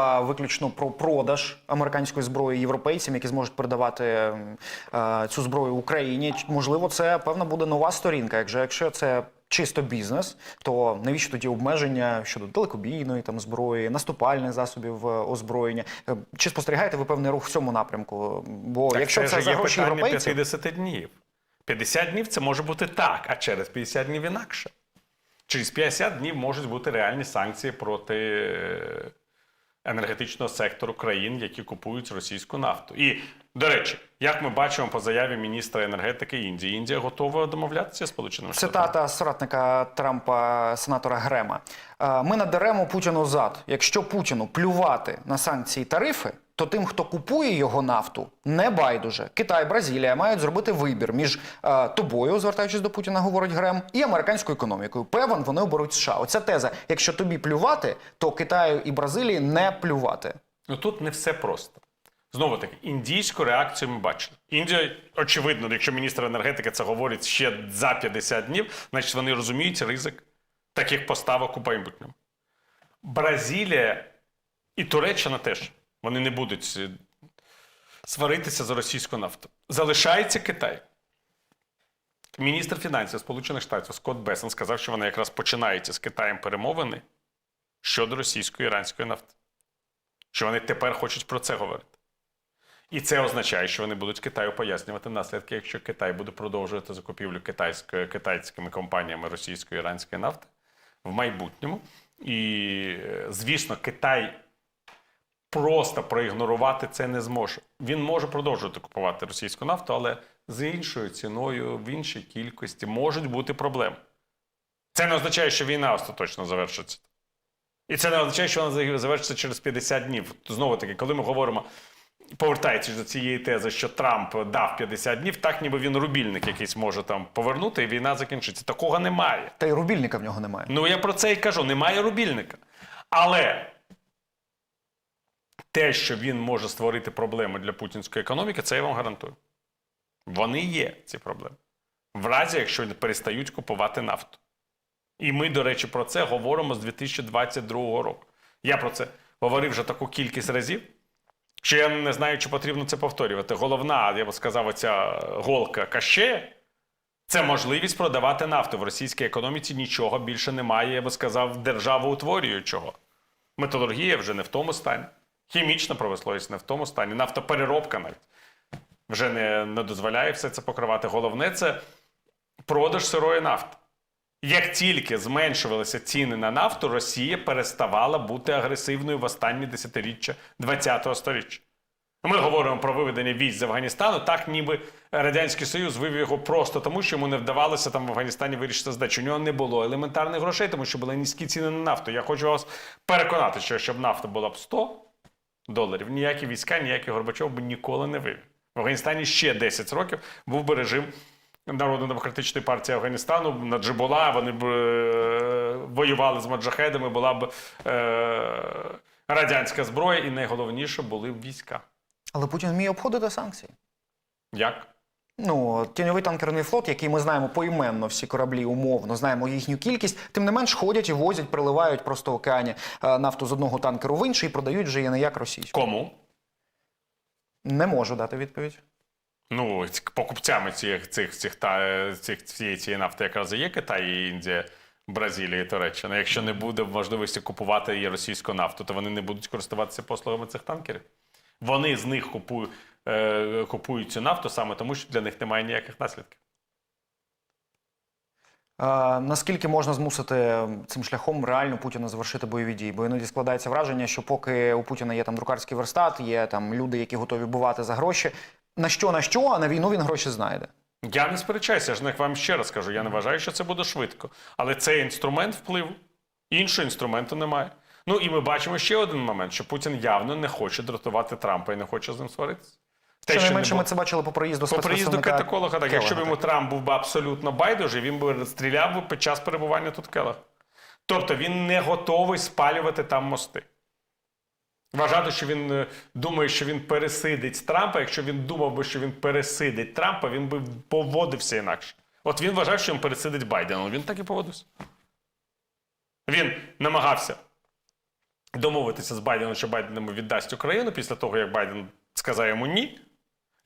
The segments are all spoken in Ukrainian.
мова виключно про продаж американської зброї європейцям, які зможуть передавати е, цю зброю Україні. Можливо, це певна буде нова сторінка. Якщо якщо це чисто бізнес, то навіщо тоді обмеження щодо далекобійної там зброї, наступальних засобів е, озброєння? Е, Чи спостерігаєте ви певний рух в цьому напрямку? Бо Так якщо це, ж за гроші європейців, 50 днів. 50 днів це може бути так, а через 50 днів інакше. Через 50 днів можуть бути реальні санкції проти е, енергетичного сектору країн, які купують російську нафту. І, до речі, як ми бачимо по заяві міністра енергетики Індії, Індія готова домовлятися Сполученими. Цитата соратника Трампа, сенатора Грема. «Е, Ми надаремо Путіну зад. Якщо Путіну плювати на санкції тарифи, то тим, хто купує його нафту, не байдуже. Китай, Бразилія мають зробити вибір між е, тобою, звертаючись до Путіна, говорить Грем, і американською економікою. Певен, вони оберуть США. Оця теза. Якщо тобі плювати, то Китаю і Бразилії не плювати. Ну тут не все просто. Знову таки, індійську реакцію ми бачили. Індія, очевидно, якщо міністр енергетики це говорить ще за 50 днів, значить вони розуміють ризик таких поставок у майбутньому. Бразилія і Туреччина теж вони не будуть е, сваритися за російську нафту. Залишається Китай. Міністр фінансів Сполучених Штатів Скотт Бесен сказав, що вони якраз починаються з Китаєм перемовини щодо російської іранської нафти що вони тепер хочуть про це говорити. І це означає, що вони будуть Китаю пояснювати наслідки, якщо Китай буде продовжувати закупівлю китайської, китайськими компаніями російської іранської нафти в майбутньому. І, е, звісно, Китай просто проігнорувати це не зможе. Він може продовжувати купувати російську нафту, але з іншою ціною, в іншій кількості можуть бути проблеми. Це не означає, що війна остаточно завершиться. І це не означає, що вона завершиться через 50 днів. Знову таки, коли ми говоримо, повертаючись до цієї тези, що Трамп дав 50 днів, так ніби він рубільник якийсь може там повернути, і війна закінчиться. Такого немає. Та й рубільника в нього немає. Ну я про це і кажу: немає рубільника. Але те, що він може створити проблеми для путінської економіки, це я вам гарантую. Вони є, ці проблеми. В разі, якщо перестають купувати нафту. І ми, до речі, про це говоримо з 2022 року. Я про це говорив вже таку кількість разів, що я не знаю, чи потрібно це повторювати. Головна, я б сказав, оця голка каще це можливість продавати нафту. В російській економіці нічого більше немає, я би сказав, державоутворюючого. Металургія вже не в тому стані. Хімічна промисловість не в тому стані. Нафтопереробка навіть вже не, не дозволяє все це покривати. Головне це продаж сирої нафти. Як тільки зменшувалися ціни на нафту, Росія переставала бути агресивною в останні десятиріччя ХХ століття. Ми говоримо про виведення військ з Афганістану, так ніби Радянський Союз вивів його просто тому, що йому не вдавалося там в Афганістані вирішити задачу. У нього не було елементарних грошей, тому що були низькі ціни на нафту. Я хочу вас переконати, що щоб нафта була б 100 доларів, ніякі війська, ніякий Горбачов би ніколи не вивів. В Афганістані ще 10 років був би режим Народно-демократичної партії Афганістану на Джибула, вони б е, воювали з маджахедами, була б е, радянська зброя, і найголовніше були б війська. Але Путін вміє обходити санкції. Як? Ну, тіньовий танкерний флот, який ми знаємо поіменно всі кораблі, умовно, знаємо їхню кількість, тим не менш ходять і возять, приливають просто в океані е, нафту з одного танкеру в інший і продають вже її не як російську. Кому? Не можу дати відповідь. Ну, покупцями цих, цих, цих, та, цих, цієї, цієї нафти якраз і є Китай, і Індія, Бразилія і Туреччина. Якщо не буде можливості купувати і російську нафту, то вони не будуть користуватися послугами цих танкерів. Вони з них купують, е, купують цю нафту саме тому, що для них немає ніяких наслідків. Наскільки можна змусити цим шляхом реально Путіна завершити бойові дії? Бо іноді складається враження, що поки у Путіна є там друкарський верстат, є там люди, які готові бувати за гроші. На що на що, а на війну він гроші знайде. Я не сперечаюся, я ж вам ще раз кажу. Я не вважаю, що це буде швидко. Але це інструмент впливу. Іншого інструменту немає. Ну і ми бачимо ще один момент, що Путін явно не хоче дратувати Трампа і не хоче з ним сваритися. Те, що було- ми це бачили по приїзду По приїзду спецпредставника так. Якщо б йому Трамп був би абсолютно байдужий, він би стріляв би під час перебування тут Келлога. Тобто він не готовий спалювати там мости. Вважати, що він е, думає, що він пересидить Трампа. Якщо він думав би, що він пересидить Трампа, він би поводився інакше. От він вважав, що він пересидить Байдена. але Він так і поводився. Він намагався домовитися з Байденом, що Байден йому віддасть Україну після того, як Байден сказав йому ні,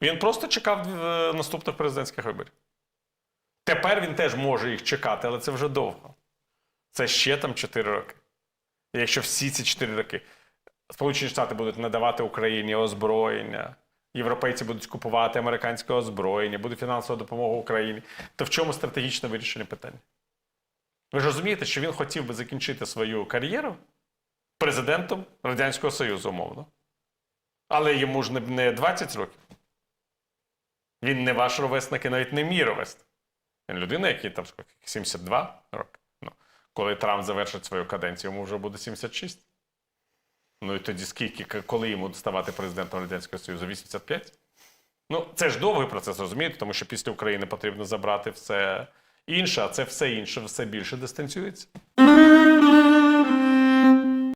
він просто чекав е, наступних президентських виборів. Тепер він теж може їх чекати, але це вже довго. Це ще там 4 роки. І якщо всі ці 4 роки Сполучені Штати будуть надавати Україні озброєння, європейці будуть купувати американське озброєння, буде фінансова допомога Україні, то в чому стратегічне вирішення питання? Ви ж розумієте, що він хотів би закінчити свою кар'єру президентом Радянського Союзу, умовно. Але йому ж не- не 20 років. Він не ваш ровесник і навіть не мій ровесник. Він людина, який там скільки, 72 роки. Ну, коли Трамп завершить свою каденцію, йому вже буде 76. Ну і тоді скільки, коли йому ставати президентом Радянського Союзу? 85? Ну, це ж довгий процес, розумієте, тому що після України потрібно забрати все інше, а це все інше все більше дистанціюється.